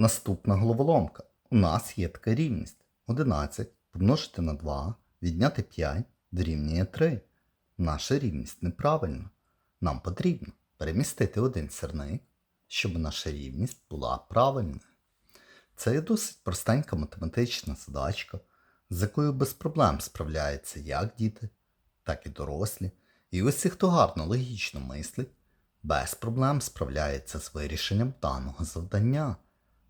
Наступна головоломка. У нас є така рівність. 11 помножити на 2, відняти 5 дорівнює 3. Наша рівність неправильна. Нам потрібно перемістити один сірник, щоб наша рівність була правильною. Це є досить простенька математична задачка, з якою без проблем справляються як діти, так і дорослі. І усі, хто гарно логічно мислить, без проблем справляється з вирішенням даного завдання.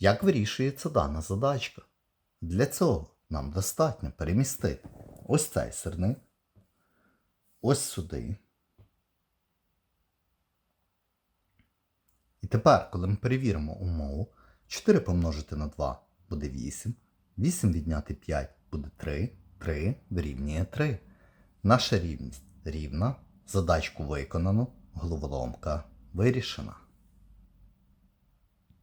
Як вирішується дана задачка? Для цього нам достатньо перемістити ось цей сирник, ось сюди. І тепер, коли ми перевіримо умову, 4 помножити на 2 буде 8, 8 відняти 5 буде 3, 3 дорівнює 3. Наша рівність рівна, задачку виконано, головоломка вирішена.